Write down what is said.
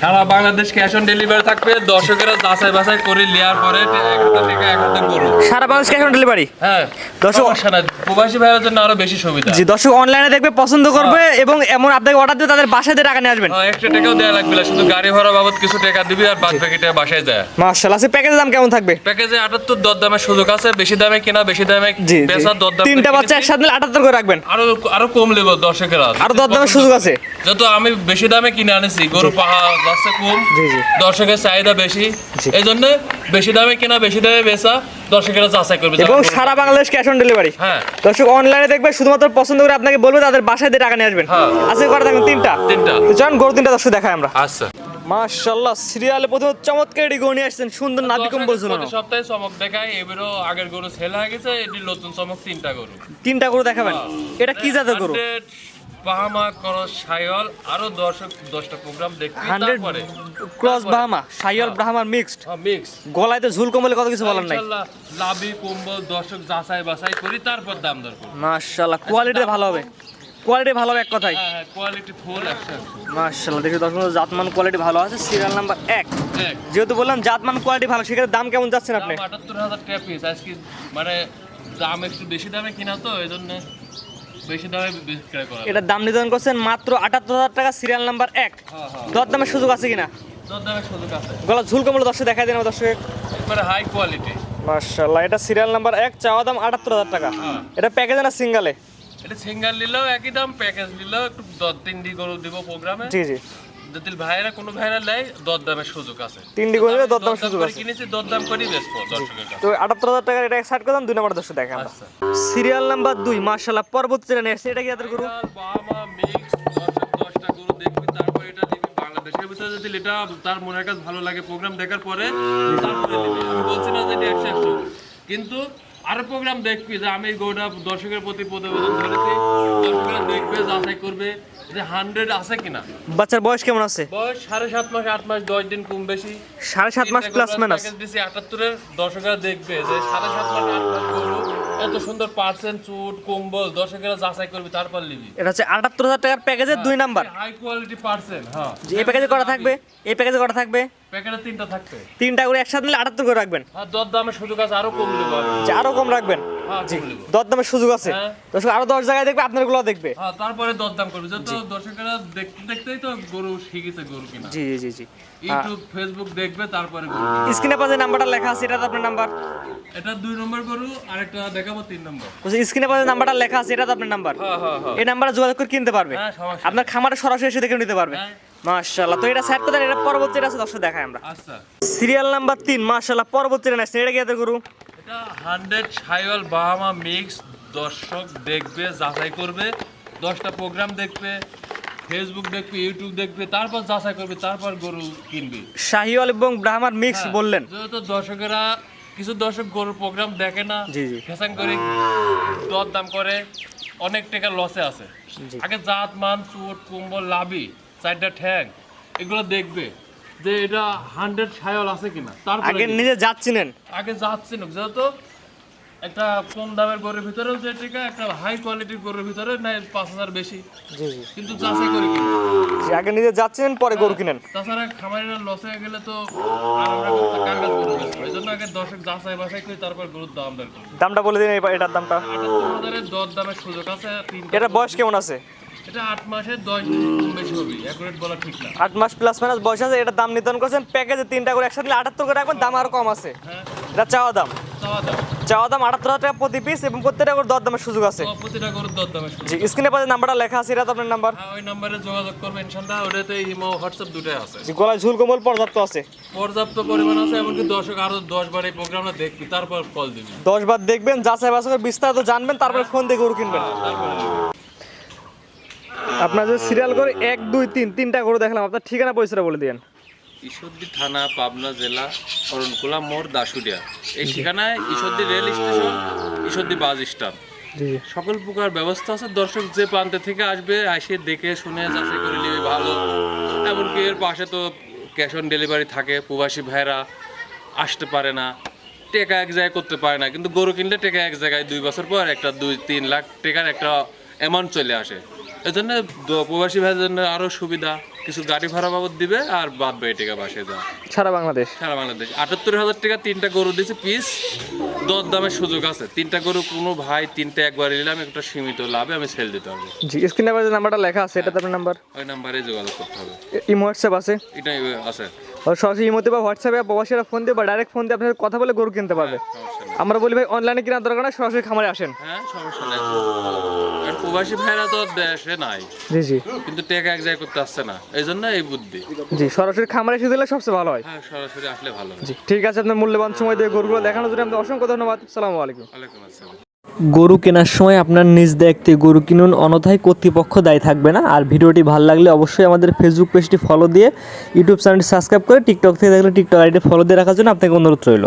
Sara Bangladesh cash on delivery থাকবে দর্শকেরা যাচাই বাছাই করে নেওয়ার পরে এক হাজার টাকা এক গরু। সারা বাংলাদেশ ক্যাশ অন ডেলিভারি হ্যাঁ দর্শক- প্রবাসী ভাইয়ের জন্য আরও বেশি সুবিধা। জি দর্শক অনলাইনে দেখবে পছন্দ করবে এবং এমন আপনাকে অর্ডার দিয়ে তাদের বাসায় দিয়ে টাকা নিয়ে আসবেন। হ্যাঁ, একটা টাকাও দেওয়া লাগবে না শুধু গাড়ি ভাড়া বাবদ কিছু টাকা দিবি আর বাদ বাকিটা বাসায় দেয়। মার্শাল আছে প্যাকেজের দাম কেমন থাকবে? প্যাকেজে আটাত্তর দর দামের সুযোগ আছে বেশি দামে কিনা বেশি দামে। বেচা দর দাম তিনটা বাচ্চা একসাথে নিলে আটাত্তর করে রাখবেন। আরও আরও কম নেব দর্শকেরা। আরও দর দরদামের সুযোগ আছে। যত আমি বেশি দামে কিনে আনেছি। গরু পাহা যাচ্ছে কম। দর্শকের চাহিদা বেশি। এই জন্য বেশি দামে কেনা বেশি দামে বেচা দর্শকেরা যাচাই করবে। এবং সারা বাংলাদেশ ক্যাশ অন ডেলিভারি হ্যাঁ। দর্শক অনলাইনে দেখবে শুধুমাত্র পছন্দ করে আপনাকে বলবে তাদের বাসায় দিয়ে টাকা নিয়ে আসবেন। হ্যাঁ। আজকে করে থাকবেন তিনটা। তিনটা। তো চলুন গরু তিনটা দর্শক দেখায় আমরা। আচ্ছা। মাশাল্লাহ সিরিয়ালে প্রথমে চমৎকার এটি গরু নিয়ে আসছেন সুন্দর নাভি কম্বল ঝুলানো প্রতি সপ্তাহে চমক দেখায় এবারও আগের গরু সেল হয়ে গেছে এটি নতুন চমক তিনটা গরু। তিনটা গরু দেখাবেন? এটা কি জাতের গরু? 100 বাহামা করস সায়ল আরও দর্শক দশটা প্রোগ্রাম দেখবি তারপরে ক্রস বাহামা সাইয়াল ব্রাহ্মার মিক্সড মিক্স গলায় তো ঝুল কমলে কত কিছু বলার নাই। লাভি কম্বল দর্শক যাচাই বাছাই করি তারপর দাম দর করি মাশাল্লাহ কোয়ালিটি ভালো হবে। কোয়ালিটি ভালো হবে এক কথায়। হ্যাঁ হ্যাঁ কোয়ালিটি ফুল দেখি দর্শক জাতমান কোয়ালিটি ভালো আছে সিরিয়াল নাম্বার এক। যেহেতু বললাম জাতমান কোয়ালিটি ভালো সেক্ষেত্রে দাম কেমন যাচ্ছেন আপনি? আটাত্তর হাজার টাকা পিস আজকে মানে দাম একটু বেশি দামে কিনা তো এই জন্য বেশি দামে বিক্রয় করা এটার দাম নির্ধারণ করছেন মাত্র আটাত্তর হাজার টাকা সিরিয়াল নাম্বার এক। হ্যাঁ হ্যাঁ দর দামের সুযোগ আছে কিনা? দর সুযোগ আছে। গলা ঝুল কমলে দর্শক দেখাই দেন দর্শক একবারে হাই কোয়ালিটি এটা সিরিয়াল নাম্বার এক চাওয়া দাম আটাত্তর হাজার টাকা। হ্যাঁ। এটা প্যাকেজ না সিঙ্গালে এটা সিঙ্গেল নিলেও একই দাম প্যাকেজ নিলেও একটু দর তিনটি গরু দিব প্রোগ্রামে জি জি। যদি কোনো নেয় সুযোগ আছে। করে দরদাম সুযোগ আছে। কিনেছি বেচবো দর্শকের কাছে তো আটাত্তর হাজার টাকা এটা করলাম দুই নাম্বার দর্শক দেখে আমরা। আচ্ছা। সিরিয়াল নাম্বার দুই পর্বত নিয়ে এটা কি গরু? বাহামা মিক্স দর্শক দশটা গরু দেখবি তারপর এটা বাংলাদেশের ভিতরে যদি এটা তার মনের কাছে ভালো লাগে প্রোগ্রাম দেখার পরে তারপরে আমি বলছি না যে এটা একশো কিন্তু আরও প্রোগ্রাম দেখবি যে আমি গোটা দর্শকের প্রতি প্রতিবেদন ধরেছি। দর্শকরা দেখবে যাচাই করবে যে হান্ড্রেড আছে কিনা? বাচ্চার বয়স কেমন আছে? বয়স সাড়ে সাত মাস আট মাস দশ দিন কম বেশি। সাড়ে সাত মাস প্লাস মাইনাস প্যাকেজ দিছি আটাত্তরের দর্শকরা দেখবে যে সাড়ে সাত মাস আট মাস গরু এত সুন্দর পার্সেন্ট চুট কম্বল দর্শকেরা যাচাই করবে তারপর নিবি। এটা হচ্ছে আটাত্তর হাজার টাকার প্যাকেজের দুই নাম্বার হাই কোয়ালিটি পার্সেন্ট হ্যাঁ। এই প্যাকেজে করা থাকবে? এই প্যাকেজে করা থাকবে? প্যাকেটে তিনটা থাকবে। তিনটা করে একসাথে নিলে আটাত্তর করে রাখবেন। আর দর দামের সুযোগ আছে আরও কম দেবো। আরও কম রাখবেন। হ্যাঁ কম দেবো। দর দামের সুযোগ আছে। হ্যাঁ। দর্শক আরও দশ জায়গায় দেখবে আপনারগুলো দেখবে। হ্যাঁ তারপরে দর দাম করবে। যত দর্শকেরা দেখতে দেখতেই তো গরু শিখেছে গরু কিনা। জি জি জি ইউটিউব ফেসবুক দেখবে তারপরে স্ক্রিনে পাশে নাম্বারটা লেখা আছে এটা আপনার নাম্বার। এটা দুই নম্বর গরু আরেকটা দেখাবো তিন নম্বর। স্ক্রিনে পাশে নাম্বারটা লেখা আছে এটা আপনার নাম্বার। এই নাম্বারে যোগাযোগ করে কিনতে পারবে। আপনার খামারে সরাসরি এসে দেখে নিতে পারবে। মাশাআল্লাহ তো এটা সাইড করে এটা পরবর্তী আছে দর্শক দেখায় আমরা। আচ্ছা। সিরিয়াল নাম্বার তিন মাশাআল্লাহ পরবর্তী নেক্সট এটা কি গরু? এটা হান্ড্রেড সাইওয়াল বাহামা মিক্স। দর্শক দেখবে যাচাই করবে। দশটা প্রোগ্রাম দেখবে ফেসবুক দেখবে ইউটিউব দেখবে তারপর যাচাই করবে তারপর গরু কিনবে। শাহিওয়াল এবং ব্রাহ্মার মিক্স হ্যাঁ। বললেন। যেহেতু দর্শকেরা কিছু দর্শক গরুর প্রোগ্রাম দেখে না। ফ্যাশন করে দর দাম করে অনেক টাকা লসে আছে। আগে জাত মান চুট কুম্বল লাভি চারটা ঠ্যাং এগুলো দেখবে। যে এটা হান্ড্রেড সায়ল আছে কিনা? তারপরে আগে। নিজে যাচ্ছিলেন আগে যাচ্ছে না যেহেতু একটা কম দামের গরুর ভিতরেও যে টিকা একটা হাই কোয়ালিটির গরুর ভিতরে নাই পাঁচ হাজার বেশি। জি জি। কিন্তু যাচাই করে কিনে জি, আগে নিজে যাচ্ছিলেন পরে গরু কিনেন। তাছাড়া খামারিরা লসে গেলে তো আর আমরা কাঙ্গাল গরু বেচবো। এই জন্য আগে দর্শক যাচাই বাছাই করে তারপর গরুর দাম করব। দামটা বলে দিন এটার দামটা। দর দামের সুযোগ আছে এটা বয়স কেমন আছে? এটা আট মাসের দশ কম বেশি হবে অ্যাকুরেট বলা ঠিক না। আট মাস প্লাস মাইনাস বয়স আছে এটার দাম নির্ধারণ করছেন প্যাকেজে তিনটা করে একসাথে নিলে আটাত্তর করে রাখবেন দাম আরও কম আছে। হ্যাঁ। এটা চাওয়া দাম। চাওয়া দাম। চাওয়া দাম আটাত্তর হাজার টাকা প্রতি পিস এবং প্রত্যেকটা করে দর দামের সুযোগ আছে। তো প্রতিটা গরুর দর দামের জি স্ক্রিনে পাশে নাম্বারটা লেখা আছে এটা তো আপনার নাম্বার হ্যাঁ ওই নম্বরে যোগাযোগ করবে ইনশাল্লাহ ওটাতে ইমো হোয়াটসঅ্যাপ দুটোই আছে। জি গলায় ঝুল কোমল পর্যাপ্ত আছে। পর্যাপ্ত পরিমাণ আছে এমনকি দর্শক আরও দশ বার এই প্রোগ্রামটা দেখবি তারপর কল বার দেখবেন যাচাই বাছাই করে বিস্তারিত জানবেন তারপরে ফোন দিয়ে গরু কিনবেন। আপনার যে সিরিয়াল করে এক দুই তিন তিনটা গরু দেখলাম আপনার ঠিকানা পরিচয় বলে দিন ঈশ্বরদী থানা পাবনা জেলা অরণকুলা মোড় দাসুরিয়া এই ঠিকানায় Ishwardi rail station Ishwardi bus জি। সকল প্রকার ব্যবস্থা আছে দর্শক যে প্রান্তে থেকে আসবে এসে দেখে শুনে যাচাই করে নিবে ভালো। এমনকি এর পাশে তো ক্যাশ অন ডেলিভারি থাকে প্রবাসী ভাইরা আসতে পারে না টেকা এক জায়গায় করতে পারে না। কিন্তু গরু কিনলে টেকা এক জায়গায় দুই বছর পর একটা দুই তিন লাখ টাকার একটা অ্যামাউন্ট চলে আসে। এই জন্য দ- প্রবাসী ভাইদের জন্য আরও সুবিধা। কিছু গাড়ি ভাড়া বাবদ দিবে আর বাদ বাকি টাকা বাসে দেওয়া। সারা বাংলাদেশ? সারা বাংলাদেশ। আটাত্তর হাজার টাকা তিনটা গরু দিছে পিস দর দামের সুযোগ আছে। তিনটা গরু কোনো ভাই তিনটা একবার নিলাম একটা সীমিত লাভে আমি সেল দিতে পারব। জি স্ক্রিনে যে নাম্বারটা লেখা আছে এটা তো আপনার নাম্বার ওই নাম্বারে যোগাযোগ করতে হবে। ইমো হোয়াটসঅ্যাপ আছে? এটাই আছে। আর সরাসরি ইমোতে বা হোয়াটসঅ্যাপে প্রবাসীরা ফোন দিয়ে বা ডাইরেক্ট ফোন দিয়ে আপনার কথা বলে গরু কিনতে পারবে। নেই। আমরা বলি ভাই অনলাইনে কেনার দরকার না সরাসরি খামারে আসেন। হ্যাঁ সমস্যা নেই। কারণ প্রবাসী ভাইরা তো দেশে নাই। জি জি। কিন্তু টাকা এক জায়গায় করতে আসছে না। এই জন্য এই বুদ্ধি। জি সরাসরি খামারে এসে দিলে সবচেয়ে ভালো হয়। হ্যাঁ সরাসরি আসলে ভালো হয়। জি ঠিক আছে আপনার মূল্যবান সময় দিয়ে গরুগুলো দেখানোর জন্য আপনার অসংখ্য ধন্যবাদ। সালামু আলাইকুম। ওয়ালাইকুম আসসালাম। গরু কেনার সময় আপনার নিজ দায়িত্বে গরু কিনুন অনথায় কর্তৃপক্ষ দায়ী থাকবে না। আর ভিডিওটি ভালো লাগলে অবশ্যই আমাদের ফেসবুক পেজটি ফলো দিয়ে ইউটিউব চ্যানেলটি সাবস্ক্রাইব করে টিকটক থেকে দেখলে টিকটক আইডি ফলো দিয়ে রাখার জন্য আপনাকে অনুরোধ রইল।